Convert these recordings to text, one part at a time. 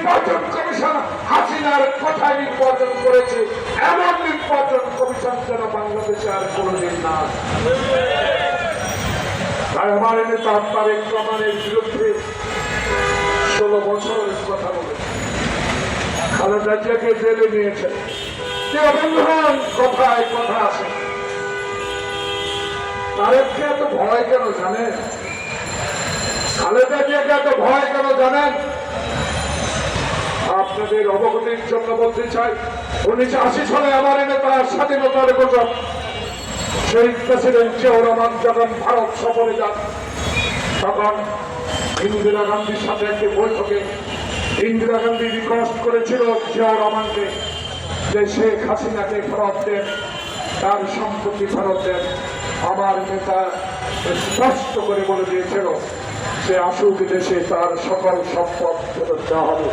নির্বাচন কমিশন হাসিনার কথায় নির্বাচন করেছে। এমন নির্বাচন কমিশন যেন বাংলাদেশে আর কোনোদিন না আমার নেতা তারেক রহমানের বিরুদ্ধে ষোলো বছরের কথা বলে খালেদা জিয়াকে জেলে নিয়েছেন। যে বন্ধুগণ কথায় কথা আছে। তারেককে এত ভয় কেন জানেন? খালেদা জিয়াকে এত ভয় কেন জানেন? আপনাদের অবগতির জন্য বলতে চাই, উনিশশো আশি সালে আমার নেতা স্বাধীনতার ঘোষক, শহীদ প্রেসিডেন্ট জিয়াউর রহমান যখন ভারত সফরে যান, তখন ইন্দিরা গান্ধীর সাথে একটি বৈঠকে ইন্দিরা গান্ধী রিকোয়েস্ট করেছিল জিয়াউর রহমানকে যে শেখ হাসিনাকে ফেরত দেন, তার সম্পত্তি ফেরত দেন। আমার নেতা স্পষ্ট করে বলে দিয়েছিল সে আসুক দেশে তার সকল সম্পদ ফেরত দেওয়া হবে।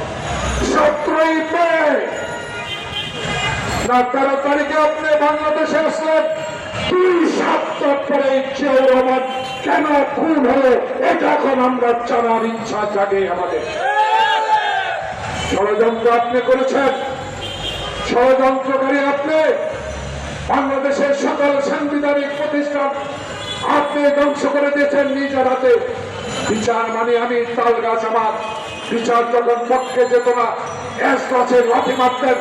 তেরো তারিখে আপনি বাংলাদেশে আসলেন। দুই কেন খুন হলো, এটা এখন আমরা জানার ইচ্ছা জাগে আমাদের। ষড়যন্ত্র আপনি করেছেন। ষড়যন্ত্রকারী আপনি, বাংলাদেশের সকল সাংবিধানিক প্রতিষ্ঠান আপনি ধ্বংস করে দিয়েছেন নিজের হাতে। বিচার মানে আমি তাল গাছ আমার। বিচার যখন পক্ষে যেত না, এস গাছের লাঠি মারতেন।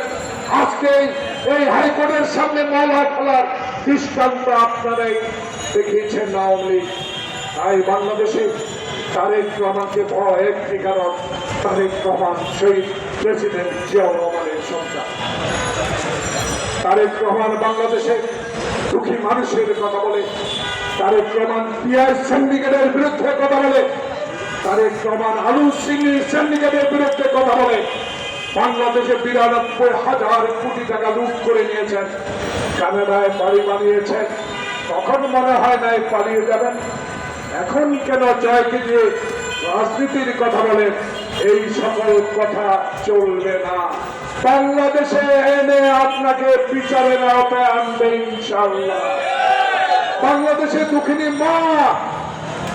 আজকে এই হাইকোর্টের সামনে মালা ফেলার দৃষ্টান্ত আপনারাই দেখিয়েছেন আওয়ামী লীগ তাই বাংলাদেশে তারেক রহমানকে ভয় একটি কারণ তারেক রহমান সেই প্রেসিডেন্ট জিয়াউর রহমানের সন্তান। তারেক রহমান বাংলাদেশের দুঃখী মানুষের কথা বলে তারেক রহমান পিয়ার সিন্ডিকেটের বিরুদ্ধে কথা বলে। তারেক রহমান আলু সিংহ সিন্ডিকেটের বিরুদ্ধে কথা বলে। বাংলাদেশে বিরানব্বই হাজার কোটি টাকা লুট করে নিয়েছেন। কানাডায় বাড়ি বানিয়েছেন। তখন মনে হয় নাই পালিয়ে যাবেন। এখন কেন জয়কে দিয়ে রাজনীতির কথা বলেন? এই সকল কথা চলবে না। বাংলাদেশে এনে আপনাকে বিচারের আওতায় আনবে ইনশাল্লাহ বাংলাদেশে দুঃখিনী মা,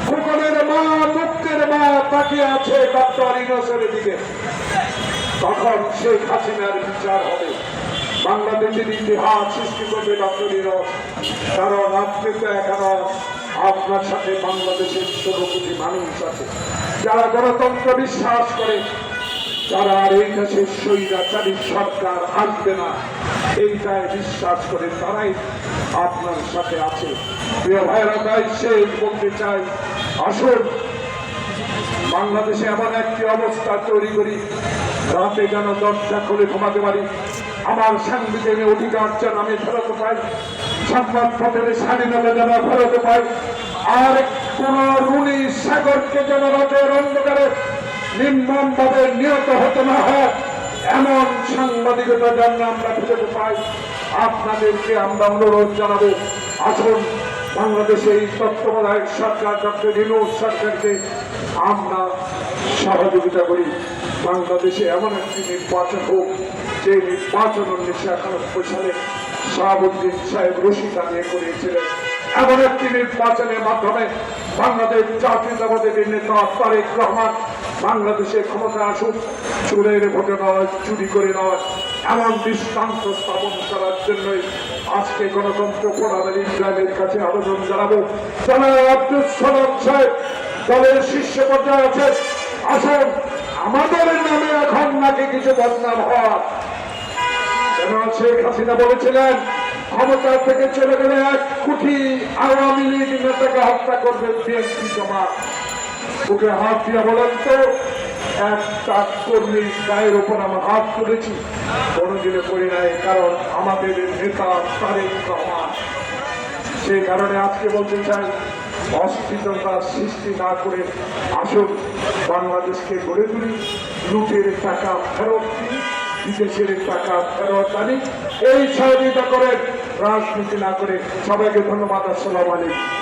ফুকনের মা, মুক্তের মা তাকিয়ে আছে ডক্টর ইনোসের দিকে। তখন শেখ হাসিনার বিচার হবে। বাংলাদেশের ইতিহাস সৃষ্টি করবে ডক্টর ইনোস কারণ আপনি তো এখনও আপনার সাথে বাংলাদেশের ষোলো কোটি মানুষ আছে। যারা গণতন্ত্র বিশ্বাস করে যারা আর এই দেশের স্বৈরাচারী সরকার আসবে না। এইটাই বিশ্বাস করে তারাই আপনার সাথে আছে। প্রিয় ভাইরা শেষ বলতে চাই, আসুন, বাংলাদেশে এমন একটি অবস্থা তৈরি করি, রাতে যেন দরজা খুলে ঘুমাতে পারি। আমার সাংবিধানিক অধিকার যেন আমি ফেরত পাই। সংবাদপত্রের স্বাধীনতা যেন ফেরত পাই। আর কোন রুনি সাগরকে যেন রাতের অন্ধকারে নির্মমভাবে নিহত হতে না হয়, এমন সাংবাদিকতা যেন আমরা ফেরত পাই। আপনাদেরকে আমরা অনুরোধ জানাব, আসুন বাংলাদেশে এই তত্ত্বাবধায়ক সরকার, ডক্টর রিনোজ সরকারকে আমরা সহযোগিতা করি। বাংলাদেশে এমন একটি নির্বাচন হোক, যে নির্বাচন উনিশশো একানব্বই সালে শাহাবুদ্দিন সাহেব রশিদা নিয়ে করিয়েছিলেন। এমন একটি নির্বাচনের মাধ্যমে বাংলাদেশ জাতীয়তাবাদের নেতা তারেক রহমান বাংলাদেশে ক্ষমতা আসুক চুরের ভোটে নয় চুরি করে নয় এমন দৃষ্টান্ত স্থাপন করার জন্যই আজকে গণতন্ত্র ফোরামের ইসরায়েলের কাছে আবেদন জানাব। জনাব আব্দুল সালাম সাহেব, দলের শীর্ষ পর্যায়ে আছে। আসুন, আমাদের নামে এখন নাকি কিছু বদনাম হয় যেন শেখ হাসিনা বলেছিলেন, ক্ষমতা থেকে চলে গেলে এক কোটি আওয়ামী লীগ নেতাকে হত্যা করবে বিএনপি জমা ওকে হাত দিয়ে বলেন তো একটা কর্মীর গায়ের উপর আমরা হাত তুলেছি। কোনোদিনে করি নাই, কারণ আমাদের নেতা তারেক রহমান। সেই কারণে আজকে বলতে চাই, অস্থিরতা সৃষ্টি না করে আসুন, বাংলাদেশকে গড়ে তুলি। লুটের টাকা ফেরত দিই, বিদেশের টাকা ফেরত আনি। এই সহযোগিতা করেন, রাজনীতি না করে সবাইকে ধন্যবাদ, আসসালাম আলাইকুম।